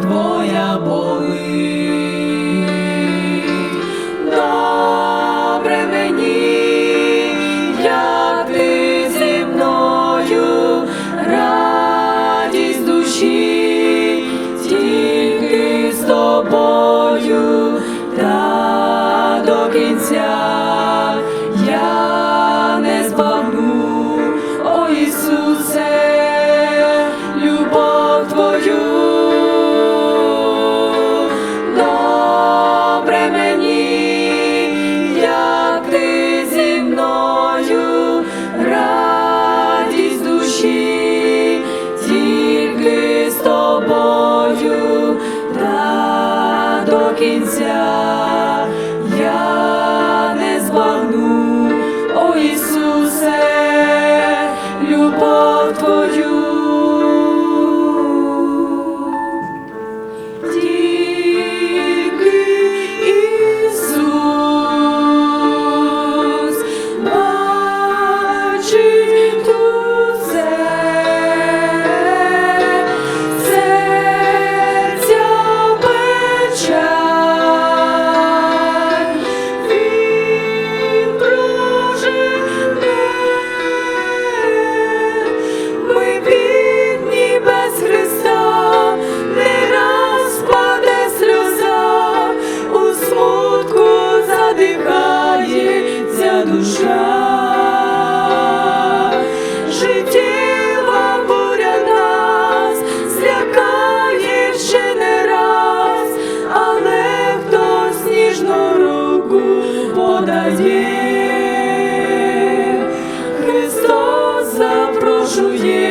твоя болить. Добре мені, як ти зі мною, радість душі, тільки з тобою та до кінця. Я не збагну, о Ісусе. нашої.